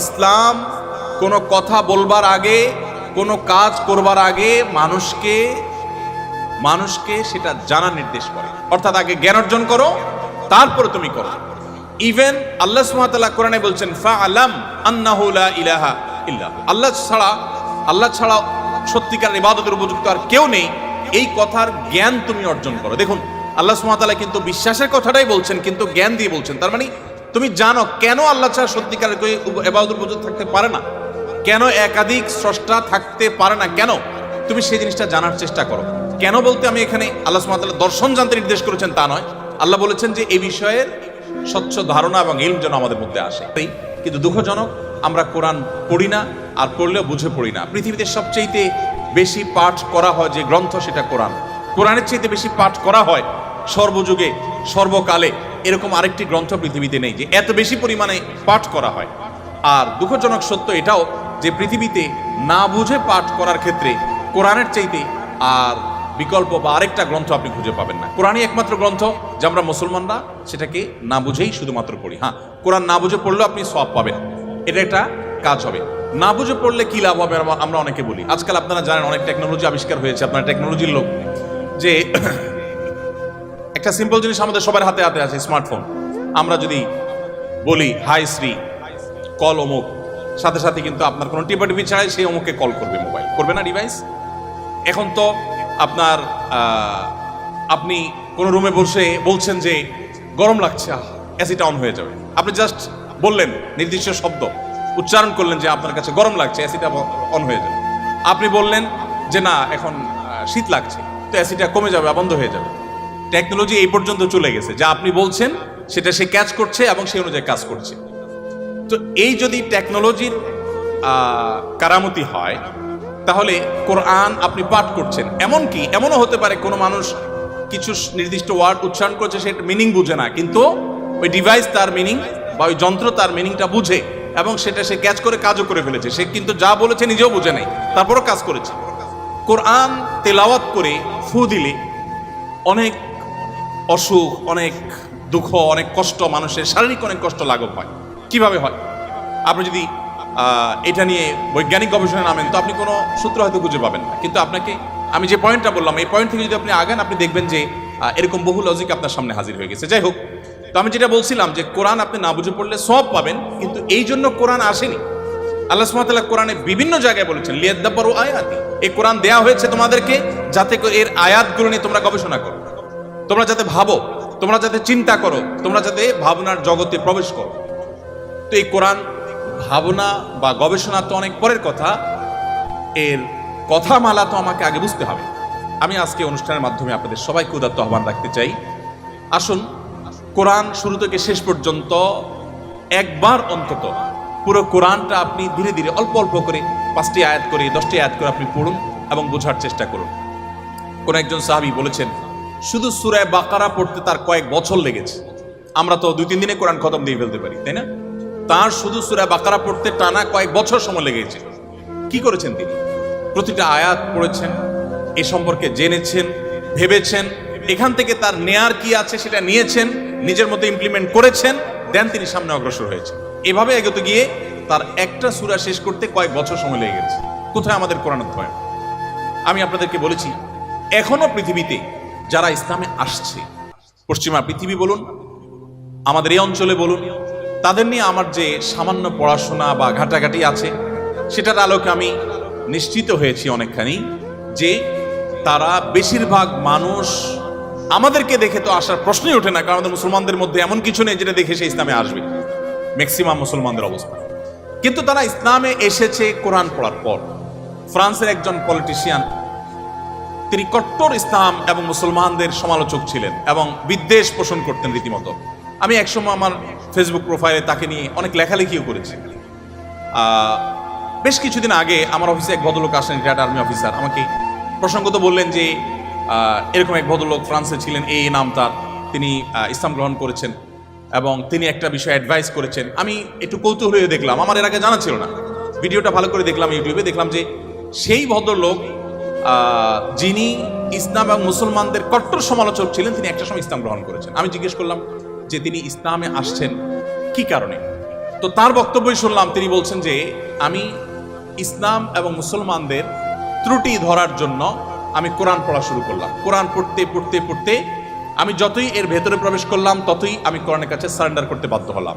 ইসলাম কোনো কথা বলবার আগে, কোনো কাজ করবার আগে মানুষকে মানুষকে সেটা জানার নির্দেশ করে। অর্থাৎ আগে জ্ঞান অর্জন করো, তারপরে তুমি করো। ইভেন আল্লাহ সুবহানাহু কোরআনে বলছেন ফা আলাম আন্নাহু লা ইলাহা ইল্লা আল্লাহ ছাড়া আল্লাহ ছাড়া সত্যিকার ইবাদতের উপযুক্ত আর কেউ নেই। এই কথার জ্ঞান তুমি অর্জন করো। দেখুন, আল্লাহ সুবহানাহু কিন্তু বিশ্বাসের কথাটাই বলছেন, কিন্তু জ্ঞান দিয়ে বলছেন। তার মানে তুমি জানো কেন আল্লাহ ছাড়া সত্যিকারের কেউ এবাদতের উপযুক্ত থাকতে পারে না? কেন একাধিক স্রষ্টা থাকতে পারে না? কেন? তুমি সেই জিনিসটা জানার চেষ্টা করো। কেন বলতে আমি এখানে আল্লাহ সুবহানাহু দর্শন জানতে নির্দেশ করেছেন তা নয়। আল্লাহ বলেছেন যে এই বিষয়ের স্বচ্ছ ধারণা এবং ইলম যেন আমাদের মধ্যে আসে। তাই কিন্তু দুঃখজনক, আমরা কোরআন পড়ি না আর পড়লেও বুঝে পড়ি না। পৃথিবীতে সবচেয়েতে বেশি পাঠ করা হয় যে গ্রন্থ সেটা কোরআন। কোরআনের চাইতে বেশি পাঠ করা হয় সর্বযুগে, সর্বকালে। এরকম আরেকটি গ্রন্থ পৃথিবীতে নেই যে এত বেশি পরিমাণে পাঠ করা হয়। আর দুঃখজনক সত্য এটাও যে পৃথিবীতে না বুঝে পাঠ করার ক্ষেত্রে কোরআনের চাইতে আর বিকল্প বা আরেকটা গ্রন্থ আপনি খুঁজে পাবেন না। কোরআনই একমাত্র গ্রন্থ যে আমরা মুসলমানরা সেটাকে না বুঝেই শুধুমাত্র পড়ি। হ্যাঁ কোরআন না বুঝে পড়লেও আপনি সব পাবেন। এটা একটা কাজ হবে। না বুঝে পড়লে কি লাভ হবে আমরা- অনেকে বলি। আজকাল আপনারা জানেন অনেক টেকনোলজি আবিষ্কার হয়েছে, আপনার টেকনোলজির লোক যে একটা সিম্পল জিনিস আমাদের সবার হাতে হাতে আছে স্মার্টফোন আমরা যদি বলি হাই শ্রী কল অমুক। সাথে সাথে কিন্তু আপনার কোনো টিপাটিপি ছাড়াই সেই অমুককে কল করবে মোবাইল করবে না ডিভাইস এখন তো আপনার আপনি কোনো রুমে বসে বলছেন যে, গরম লাগছে এসিটা অন হয়ে যাবে। আপনি জাস্ট বললেন, নির্দিষ্ট শব্দ। উচ্চারণ করলেন যে, আপনার কাছে গরম লাগছে এসিটা অন হয়ে যাবে। আপনি বললেন যে, না, এখন শীত লাগছে। তো এসিটা কমে যাবে বন্ধ হয়ে যাবে। টেকনোলজি এই পর্যন্ত চলে গেছে। যা আপনি বলছেন, সেটা সে ক্যাচ করছে এবং সেই অনুযায়ী কাজ করছে। তো এই যদি টেকনোলজির কারামতি হয়, তাহলে কোরআন আপনি পাঠ করছেন। এমনকি, এমনও হতে পারে কোনো মানুষ কিছু নির্দিষ্ট ওয়ার্ড উচ্চারণ করছে সেটা মিনিং বুঝে না, কিন্তু ওই ডিভাইস তার মিনিং বা ওই যন্ত্র তার মিনিংটা বুঝে এবং সেটা সে ক্যাচ করে কাজও করে ফেলেছে। সে কিন্তু যা বলেছে নিজেও বুঝে নাই, তারপরও কাজ করেছে। কোরআন তেলাওয়াত করে ফু দিলে অনেক অসুখ, অনেক দুঃখ, অনেক কষ্ট, মানুষের শারীরিক অনেক কষ্ট লাঘব হয়। কীভাবে হয়? আপনি যদি এটা নিয়ে বৈজ্ঞানিক গবেষণায় নামেন, তো আপনি কোনো সূত্র হয়তো খুঁজে পাবেন না। কিন্তু আপনাকে, আমি যে পয়েন্টটা বললাম, এই পয়েন্ট থেকে যদি আপনি আগান, আপনি দেখবেন যে এরকম বহু লজিক আপনার সামনে হাজির হয়ে গেছে। যাই হোক, তো আমি যেটা বলছিলাম যে, কোরআন আপনি না বুঝে পড়লে সব পাবেন, কিন্তু এই জন্য কোরআন আসেনি। আল্লাহ সুবহানাহু কোরআনে বিভিন্ন জায়গায় বলেছেন, লিয়াদ্দাব্বারু আয়াতি। এই কোরআন দেয়া হয়েছে তোমাদেরকে, যাতে এর আয়াতগুলো নিয়ে তোমরা গবেষণা করো। তোমরা যাতে ভাবো, তোমরা যাতে চিন্তা করো, তোমরা যাতে ভাবনার জগতে প্রবেশ করো। তো এই কোরআন ভাবনা বা গবেষণা তো অনেক পরের কথা। এর কথা মালা তো আমাকে আগে বুঝতে হবে। আমি আজকে অনুষ্ঠানের মাধ্যমে আপনাদের সবাইকে উদাত্ত আহ্বান রাখতে চাই। আসুন, কোরআন শুরু থেকে শেষ পর্যন্ত একবার অন্তত পুরো কোরআনটা আপনি ধীরে ধীরে অল্প অল্প করে পাঁচটি আয়াত করে, দশটি আয়াত করে আপনি পড়ুন এবং বোঝার চেষ্টা করুন। কোন একজন সাহাবি বলেছেন শুধু সুরায় বাকারা পড়তে তার কয়েক বছর লেগেছে। আমরা তো দুই তিন দিনে কোরআন খতম দিয়ে ফেলতে পারি, তাই না? তার শুধু সুরায় বাকারা পড়তে টানা কয়েক বছর সময় লেগেছে। কি করেছেন তিনি? প্রতিটা আয়াত পড়েছেন, এ সম্পর্কে জেনেছেন, ভেবেছেন, এখান থেকে তার নেয়ার কি আছে সেটা নিয়েছেন, নিজের মতো ইমপ্লিমেন্ট করেছেন দেন তিনি সামনে অগ্রসর হয়েছে এভাবে এগোতে গিয়ে তার একটা সুরা শেষ করতে কয়েক বছর সময় লেগে গেছে। কোথায় আমাদের কোরআন আমি আপনাদেরকে বলেছি, এখনও পৃথিবীতে যারা ইসলামে আসছে। পশ্চিমা পৃথিবী বলুন, আমাদের এই অঞ্চলে বলুন, তাদের নিয়ে আমার যে সামান্য পড়াশোনা বা ঘাটাঘাটি আছে, সেটার আলোকে আমি নিশ্চিত হয়েছি অনেকখানি যে তারা বেশিরভাগ মানুষ আমাদেরকে দেখে তো আসার প্রশ্নই ওঠে না, কারণ আমাদের মুসলমানদের মধ্যে এমন কিছু নেই যেটা দেখে সে ইসলামে আসবে। ম্যাক্সিমাম মুসলমানদের অবস্থা। কিন্তু তারা ইসলামে এসেছে কোরআন পড়ার পর। ফ্রান্সের একজন পলিটিশিয়ান তিনি কট্টর ইসলাম এবং মুসলমানদের সমালোচক ছিলেন এবং বিদ্বেষ পোষণ করতেন রীতিমতো। আমি একসময় আমার ফেসবুক প্রোফাইলে তাকে নিয়ে অনেক লেখালেখিও করেছি। বেশ কিছুদিন আগে আমার অফিসে এক ভদ্রলোক আসেন রিটায়ার্ড আর্মি অফিসার। আমাকে প্রসঙ্গত বললেন যে এরকম এক ভদ্রলোক ফ্রান্সে ছিলেন, এই নাম তার। তিনি ইসলাম গ্রহণ করেছেন এবং তিনি একটা বিষয়ে অ্যাডভাইস করেছেন। আমি একটু কৌতূহল হয়ে দেখলাম। আমার এর আগে জানা ছিল না। ভিডিওটা ভালো করে দেখলাম ইউটিউবে দেখলাম যে, সেই ভদ্রলোক যিনি ইসলাম এবং মুসলমানদের কট্টর সমালোচক ছিলেন, তিনি একটা সময় ইসলাম গ্রহণ করেছেন। আমি জিজ্ঞেস করলাম যে তিনি ইসলামে আসছেন কি কারণে? তো তার বক্তব্যই শুনলাম, তিনি বলছেন যে আমি ইসলাম এবং মুসলমানদের ত্রুটি ধরার জন্য আমি কোরআন পড়া শুরু করলাম। কোরআন পড়তে পড়তে পড়তে আমি যতই এর ভেতরে প্রবেশ করলাম, ততই আমি কোরআনের কাছে সারেন্ডার করতে বাধ্য হলাম।